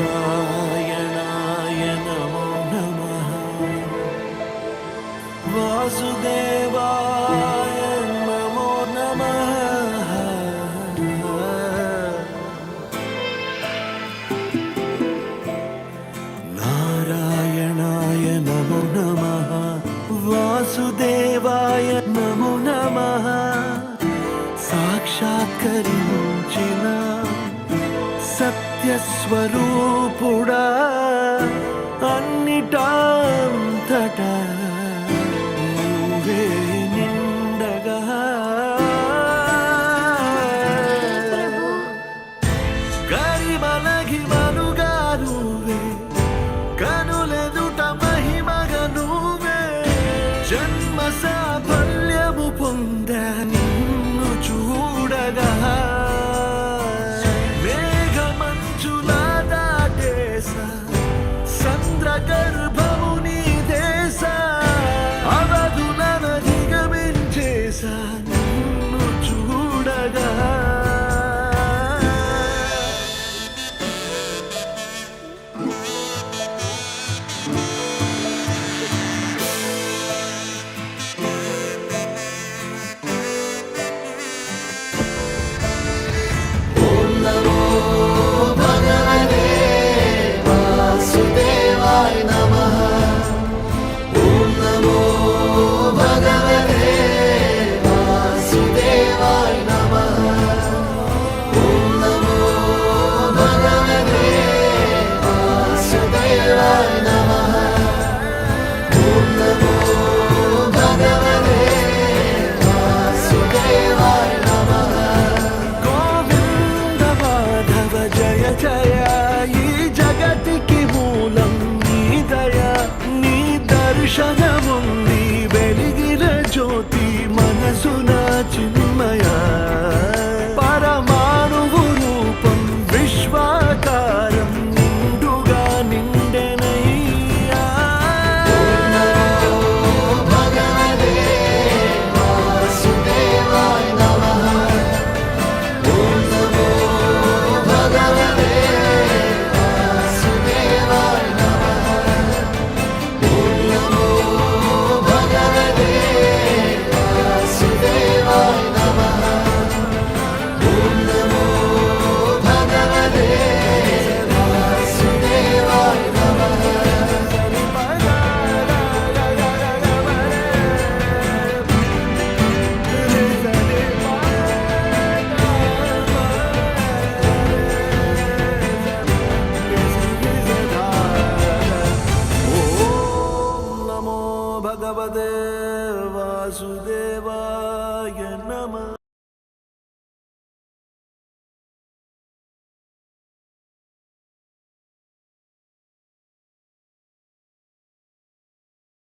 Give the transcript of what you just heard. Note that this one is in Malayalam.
നാരായണായ നമോ നമ. വാസുദേവായ നമോ നമ. നാരായണായ നമോ നമ. വാസുദേവ సత్యస్వరూపుడా అన్నిటాంతటా தேவாய நம.